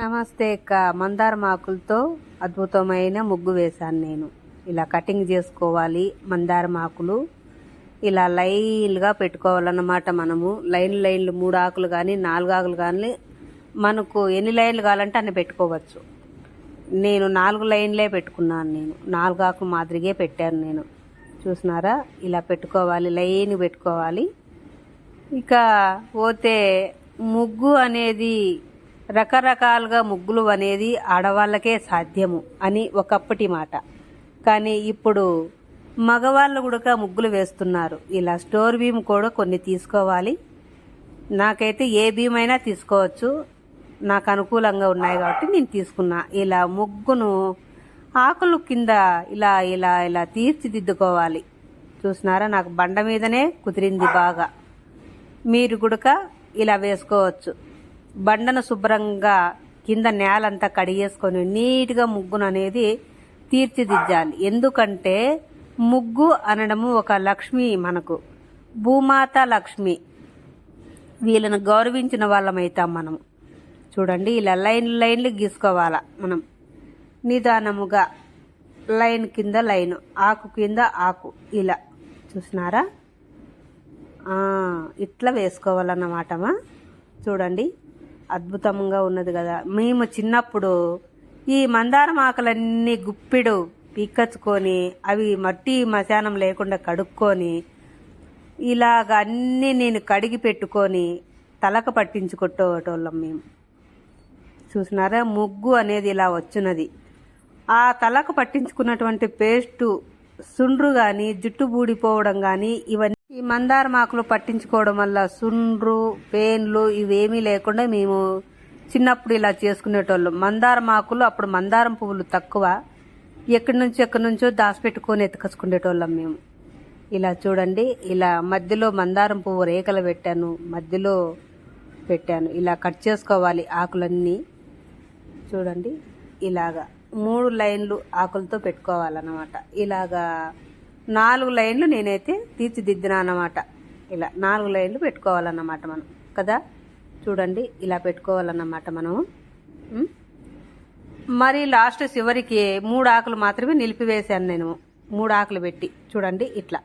నమస్తే అక్క. మందారం ఆకులతో అద్భుతమైన ముగ్గు వేశాను నేను. ఇలా కటింగ్ చేసుకోవాలి మందారం ఆకులు ఇలా లైన్లుగా పెట్టుకోవాలన్నమాట మనము. లైన్ లైన్లు మూడు ఆకులు కానీ నాలుగు ఆకులు కానీ మనకు ఎన్ని లైన్లు కావాలంటే అన్ని పెట్టుకోవచ్చు. నేను నాలుగు లైన్లే పెట్టుకున్నాను నేను. నాలుగు ఆకులు మాదిరిగే పెట్టాను నేను. చూసినారా? ఇలా పెట్టుకోవాలి లైన్ పెట్టుకోవాలి. ఇక పోతే ముగ్గు అనేది రకరకాలుగా ముగ్గులు అనేది ఆడవాళ్ళకే సాధ్యము అని ఒకప్పటి మాట. కానీ ఇప్పుడు మగవాళ్ళు కూడా ముగ్గులు వేస్తున్నారు. ఇలా స్టోర్ బీమ్ కూడా కొన్ని తీసుకోవాలి. నాకైతే ఏ బీమ్ అయినా తీసుకోవచ్చు. నాకు అనుకూలంగా ఉన్నాయి కాబట్టి నేను తీసుకున్నా. ఇలా ముగ్గును ఆకులు కింద ఇలా ఇలా ఇలా తీర్చిదిద్దుకోవాలి. చూసినారా? నాకు బండ మీదనే కుదిరింది బాగా. మీరు గుడక ఇలా వేసుకోవచ్చు. బండను శుభ్రంగా కింద నేలంతా కడిగేసుకొని నీట్గా ముగ్గును అనేది తీర్చిదిద్దాలి. ఎందుకంటే ముగ్గు అనడము ఒక లక్ష్మి మనకు. భూమాత లక్ష్మి. వీళ్ళను గౌరవించిన వాళ్ళమైతాం మనము చూడండి ఇలా లైన్ లైన్లు గీసుకోవాలా మనం. నిదానముగా లైన్ కింద లైన్ ఆకు కింద ఆకు. ఇలా చూసినారా? ఇట్లా వేసుకోవాలన్నమాటమా చూడండి అద్భుతంగా ఉన్నది కదా. మేము చిన్నప్పుడు ఈ మందారం ఆకులన్నీ గుప్పిడు పీకచ్చుకొని అవి మట్టి మశానం లేకుండా కడుక్కొని ఇలాగ అన్నీ నేను కడిగి పెట్టుకొని తలకు పట్టించుకొట్టేటోళ్ళం మేము. చూసినారా? ముగ్గు అనేది ఇలా వచ్చినది ఆ తలకు పట్టించుకున్నటువంటి పేస్టు సుండ్రు కానీ జుట్టు బూడిపోవడం కానీ ఇవన్నీ ఈ మందారం ఆకులు పట్టించుకోవడం వల్ల సుండ్రు పెయిన్లు ఇవేమీ లేకుండా మేము చిన్నప్పుడు ఇలా చేసుకునేటోళ్ళం. మందారం ఆకులు అప్పుడు మందారం పువ్వులు తక్కువ. ఎక్కడి నుంచి ఎక్కడి నుంచో దాచిపెట్టుకొని ఎత్తుకొచ్చుకునేటోళ్ళం మేము. ఇలా చూడండి ఇలా మధ్యలో మందారం పువ్వు రేఖలు పెట్టాను మధ్యలో పెట్టాను. ఇలా కట్ చేసుకోవాలి ఆకులన్నీ. చూడండి ఇలాగా. మూడు లైన్లు ఆకులతో పెట్టుకోవాలన్నమాట. ఇలాగా నాలుగు లైన్లు నేనైతే తీర్చిదిద్దినా అన్నమాట. ఇలా నాలుగు లైన్లు పెట్టుకోవాలన్నమాట మనం. కదా? చూడండి ఇలా పెట్టుకోవాలన్నమాట మనము. మరి లాస్ట్ చివరికి మూడు ఆకులు మాత్రమే నిలిపివేశాను నేను. మూడు ఆకులు పెట్టి. చూడండి ఇట్లా.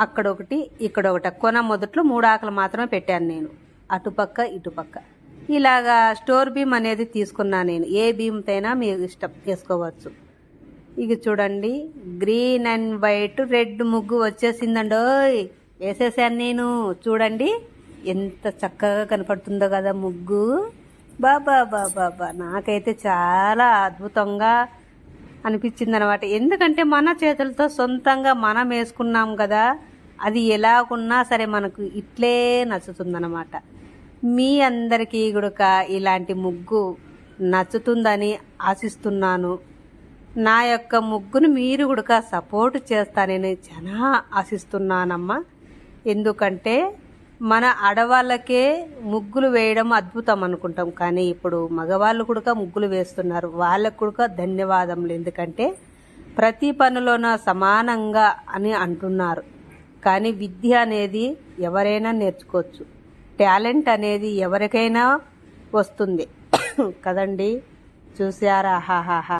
అక్కడ ఒకటి ఇక్కడ ఒకటి కొన మొదట్లో మూడు ఆకులు మాత్రమే పెట్టాను నేను. అటుపక్క ఇటుపక్క. ఇలాగా స్టోర్ బీమ్ అనేది తీసుకున్నా నేను. ఏ బీమ్తైనా మీరు ఇష్టం చేసుకోవచ్చు. ఇక చూడండి గ్రీన్ అండ్ వైట్ రెడ్ ముగ్గు వచ్చేసిందండి వేసేసాను నేను. చూడండి ఎంత చక్కగా కనపడుతుందో కదా ముగ్గు. బాబా బాబా బా నాకైతే చాలా అద్భుతంగా అనిపించింది అనమాట ఎందుకంటే మన చేతులతో సొంతంగా మనం వేసుకున్నాం కదా అది ఎలాగున్నా సరే మనకు ఇట్లే నచ్చుతుందన్నమాట మీ అందరికీ కూడా ఇలాంటి ముగ్గు నచ్చుతుందని ఆశిస్తున్నాను. నా యొక్క ముగ్గును మీరు కూడా సపోర్ట్ చేస్తానని చాలా ఆశిస్తున్నానమ్మా. ఎందుకంటే మన ఆడవాళ్ళకే ముగ్గులు వేయడం అద్భుతం అనుకుంటాం. కానీ ఇప్పుడు మగవాళ్ళు కూడా ముగ్గులు వేస్తున్నారు. వాళ్ళకు కూడా ధన్యవాదములు. ఎందుకంటే ప్రతి పనిలోన సమానంగా అని అంటున్నారు. కానీ విద్య అనేది ఎవరైనా నేర్చుకోవచ్చు. టాలెంట్ అనేది ఎవరికైనా వస్తుంది. కదండి? చూసారా హాహాహా